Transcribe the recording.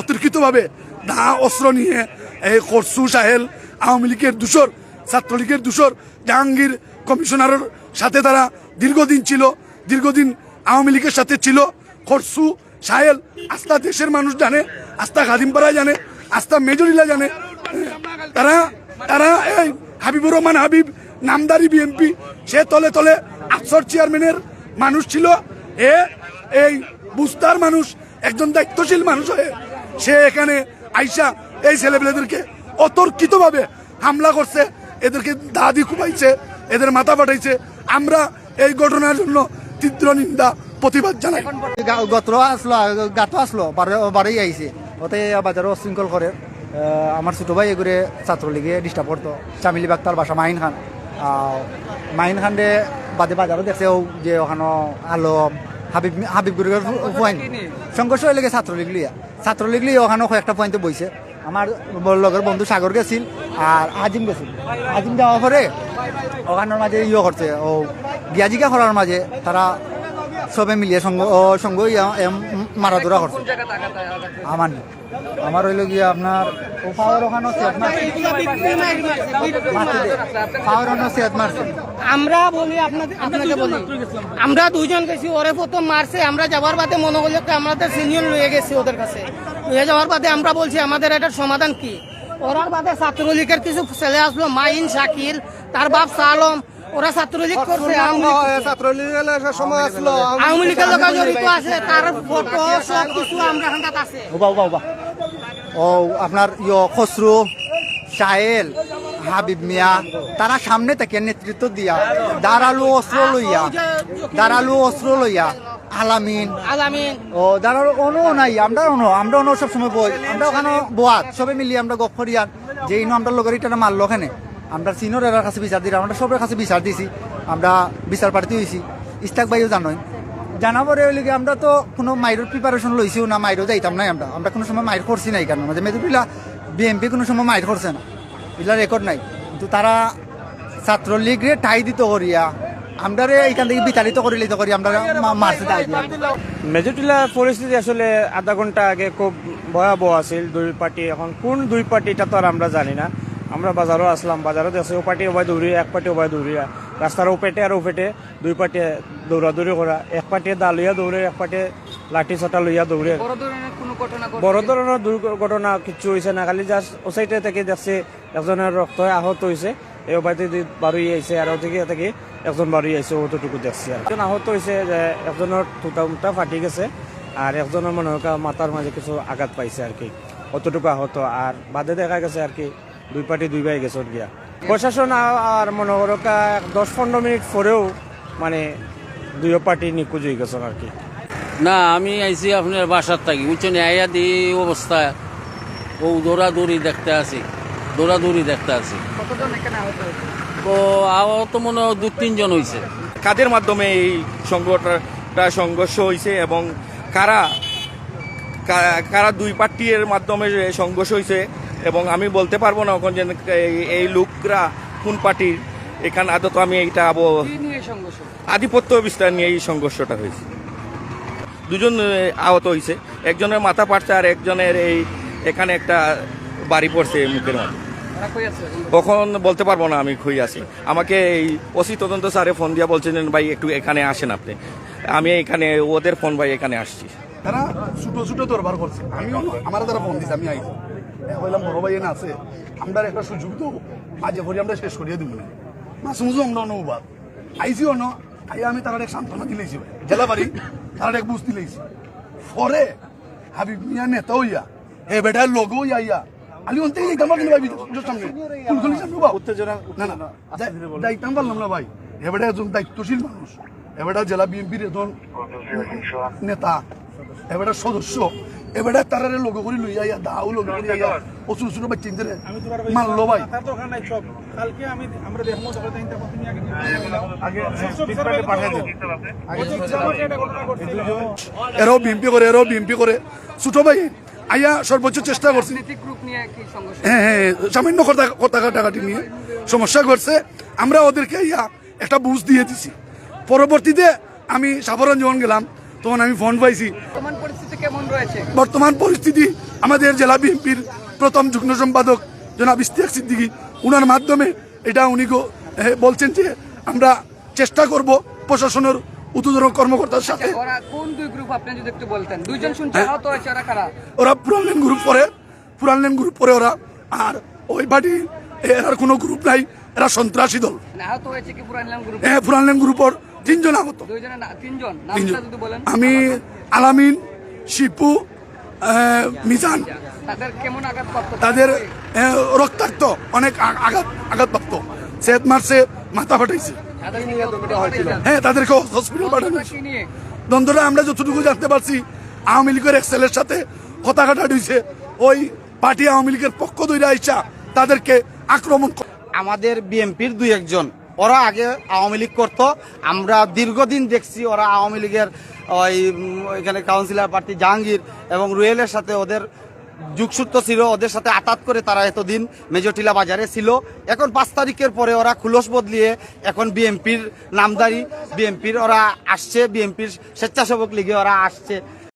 অতর্কিতভাবে দা অস্ত্র নিয়ে এই খরসু সাহেল আওয়ামী লীগের দূষর, ছাত্রলীগের দূষর, জাহাঙ্গীর কমিশনারের সাথে তারা দীর্ঘদিন ছিল, দীর্ঘদিন আওয়ামী লীগের সাথে ছিল। খরসু সাহেল আস্থা দেশের মানুষ জানে, আস্থা খাদিমপাড়া জানে, আস্থা মেজরিলা জানে। তারা তারা এই হাবিবুর রহমান হাবিব, নামদারি বিএনপি সে তলে তলে আফসর চেয়ারম্যানের মানুষ ছিল। এ, এই বুস্তার মানুষ, একজন দায়িত্বশীল মানুষ হয়ে সে এখানে আইসা এই ছেলেপেলেদেরকে অতর্কিতভাবে হামলা করছে এদেরকে দাদি কুপাইছে এদের মাথা পাঠাইছে আমরা এই ঘটনার জন্য তীব্র নিন্দা প্রতিবাদ জানাই। গা- গত্র আসলো গাতো আসলো বারেই আইছে। ওতে বাজারও শৃঙ্খল করে। আমার ছোট ভাই এগুলো ছাত্রলীগে ডিস্টার্ব করতো। চামিলি বাগ তার বাসা মাহিন খান। আহ, মাহিন খান দে বাদে বাজারও দেখছে ও যে ওখানে আলম হাবিব হাবিব গুরুগের পয়েন্ট সংঘর্ষ হয়ে লেগে ছাত্রলীগ লিয়া ছাত্রলীগ লিয়ে ওখানেও কয়েকটা পয়েন্টে বইছে। আমার লগের বন্ধু সাগর গেছিল আর আজিম গেছিল। আজিম যাওয়ার পরে ওখানের মাঝে ইয়ে করছে, ও গিয়াজিকা করার মাঝে তারা সবে মিলিয়ে সঙ্গ সঙ্গ ইয়া- এম করছে। আমার। আমার হইল গিয়ে আপনার আমরা আপনাকে আমরা দুইজন গেছি, ওরে প্রথম মারছে, আমরা যাওয়ার বাদে মনে করলে আমাদের সিনিয়র লয়ে গেছি ওদের কাছে। লয়ে যাওয়ার বাদে আমরা বলছি, আমাদের এটার সমাধান কি? ওরার বাদে ছাত্রলীগের কিছু ছেলে আসলো, মাইন, শাকিল, তার বাপ সালম ওরা ছাত্রলীগ করছে আওয়ামী সময় আসলো আওয়ামী লীগের লোক জড়িত আছে তার ফটো সব কিছু আমরা হান্দাত আছে। ওবা ওবা ওবা ও আপনার ইয় খসরু সাহেল হাবিব মিয়া তারা সামনে থেকে নেতৃত্ব দিয়া দাঁড়ালু অস্ত্র লইয়া দাঁড়ালু অস্ত্র লইয়া আলামিন। আলামিন। ও দাঁড়াল কোনো নাই আমরা অনো আমরা অনো সবসময় বই আমরা ওখানে বোয়াত সবে মিলিয়ে আমরা গপ করিয়ান যে ইনো আমরা লোকের ইটা মারলো ওখানে। আমরা সিনিয়র এর কাছে বিচার দিলাম আমরা সবের কাছে বিচার দিছি, আমরা বিচার প্রার্থী হয়েছি ইস্তাক ভাইও জানোই। জানা পরে কি আমরা তো কোনো মাইরের প্রিপারেশন লইছিও না মাইরও যাইতাম নাই আমরা। আমরা কোনো সময় মাইর করছি নাই কেন? যে মেদুপিলা বিএমপি কোনো সময় মাইর করছে না। এগুলা রেকর্ড নাই। কিন্তু তারা ছাত্রলীগরে ঠাই দিত করিয়া আমরা এইখান থেকে বিতাড়িত করে লিতে করি আমরা মা- মারছে তাই দিয়া। মেজরটিলার পরিস্থিতি আসলে আধা ঘণ্টা আগে খুব ভয়াবহ আছিল। দুই পার্টি, এখন কোন দুই পার্টি এটা তো আর আমরা জানি না। আমরা বাজারও আসলাম বাজারও দেখছি ও পার্টি ওবাই দৌড়িয়া এক পার্টি ওবাই দৌড়িয়া রাস্তার ওপেটে আর ওপেটে দুই পার্টি দৌড়াদৌড়ি করা। এক পার্টি দা লইয়া দৌড়ে এক পার্টি লাঠি ছটা লইয়া দৌড়ে। বড় ধরনের দুর্ঘটনা কিছু হয়েছে না খালি জাস্ট ও সাইডে থেকে দেখছি একজনের রক্ত আহত হয়েছে এই বাড়িতে বারুই আইছে আর ওদিকে থেকে একজন বারুই আইছে অতটুকু দেখছি আর একজন আহত হয়েছে যে একজনের টুটা মুটা ফাটি গেছে আর একজনের মনে হয় মাথার মাঝে কিছু আঘাত পাইছে আর কি অতটুকু আহত। আর বাদে দেখা গেছে আর কি দুই পার্টি দুই ভাই গেছে গিয়া। প্রশাসন আর মনে করো দশ পনেরো মিনিট পরেও মানে দুই পার্টি নিখোঁজ হয়ে গেছে আর কি। না আমি আইছি আপনার বাসার থাকি বুঝছেন আইয়া দি অবস্থা। ও দৌড়াদৌড়ি দেখতে আছি দৌড়াদৌড়ি দেখতে আছি। তো আহত মনে হয় দু তিনজন হয়েছে কাদের মাধ্যমে এই সংগঠনটা সংঘর্ষ হয়েছে এবং কারা কারা দুই পার্টির মাধ্যমে সংঘর্ষ হয়েছে এবং আমি বলতে পারব না এখন যে এই- এই লোকরা কোন পার্টির। এখানে আদত আমি এইটা আব- আধিপত্য বিস্তার নিয়ে এই সংঘর্ষটা হয়েছে। দুজন আহত হয়েছে। একজনের মাথা পাড়ছে আর একজনের এই এখানে একটা বাড়ি পড়ছে মুখের মধ্যে। কখন বলতে পারব না আমি খুই আছি। আমাকে এই ওসি তদন্ত স্যারে ফোন দিয়া বলছেন ভাই একটু এখানে আসেন আপনি। আমি এখানে ওদের ফোন ভাই এখানে আসছি। তারা ছোট ছোট দরবার করছে। আমিও আমার দ্বারা ফোন দিছি আমি আইছি। হইলাম বড় ভাই না আছে। আমরা একটা সুযোগ তো মাঝে ভরি আমরা শেষ করিয়ে দিব না। মাঝে মুজু আমরা অনুবাদ আইসি অন আই আমি তারা এক সান্ত্বনা দিলেছি জেলা বাড়ি তারা এক বুঝ দিলেছি পরে হাবিব মিয়া নেতা হইয়া হে বেটা লোক হইয়া ইয়া আলি অন্তে যাইতাম কিন্তু ভাই সামনে কুলকুলি সামনে বা উত্তেজনা না না যাইতাম পারলাম না ভাই। এবারে একজন দায়িত্বশীল মানুষ। এবারে জেলা বিএনপির একজন নেতা। এবারে সদস্য। এবারে তারারে লোক করে লইয়া ইয়া দাও লোক করে ইয়া ও ছোট ছোট বাচ্চা ইন্দরে মারলো ভাই। এরাও বিএমপি করে এরাও বিএমপি করে। ছোট ভাই আইয়া সর্বোচ্চ চেষ্টা করছি। হ্যাঁ হ্যাঁ সামান্য কথা কথা কাটাকাটি নিয়ে। সমস্যা করছে আমরা ওদেরকে ইয়া একটা বুঝ দিয়ে দিছি। পরবর্তীতে আমি সাধারণ যখন গেলাম। তখন আমি ফোন পাইছি। বর্তমান পরিস্থিতি আমাদের জেলা বিএনপির প্রথম যুগ্ম সম্পাদক জনাব ইস্তিয়াক সিদ্দিকী উনার মাধ্যমে এটা উনি বলছেন যে আমরা চেষ্টা করব প্রশাসনের উদ্বোধন কর্মকর্তার সাথে। ওরা হ্যাঁ। আহত পুরানলেন গ্রুপ পরে পুরানলেন গ্রুপ পরে ওরা আর ওই পার্টি এরার কোনো গ্রুপ নাই এরা সন্ত্রাসী দল। মানে আহত হ্যাঁ পুরানলেন গ্রুপর তিনজন না- তিনজন? আমি আলামিন শিপু মিজান। তাদের কেমন তাদের রক্তাক্ত অনেক আঘাত আঘাতপ্রাপ্ত সেত মারছে মাথা ফাটাইছে। হ্যাঁ তাদেরকে হসপিটাল পাঠানো। দ্বন্দ্বটা আমরা যতটুকু জানতে পারছি আওয়ামী লীগের এক এক্সেলের সাথে কথা কাটা হয়েছে। ওই পার্টি আওয়ামী লীগের পক্ষ ধরে আইসা তাদেরকে আক্রমণ করে আমাদের বিএনপির দুই একজন ওরা আগে আওয়ামী লীগ করতো। আমরা দীর্ঘদিন দেখছি ওরা আওয়ামী লীগের ওই এখানে কাউন্সিলর প্রার্থী জাহাঙ্গীর এবং রুয়েলের সাথে ওদের যুগসূত্র ছিল, ওদের সাথে আটাত করে তারা এতদিন মেজটিলা বাজারে ছিল। এখন পাঁচ তারিখের পরে ওরা খুলস বদলিয়ে এখন বিএমপির নামদারি বিএমপির ওরা আসছে বিএমপির স্বেচ্ছাসেবক লিগে ওরা আসছে।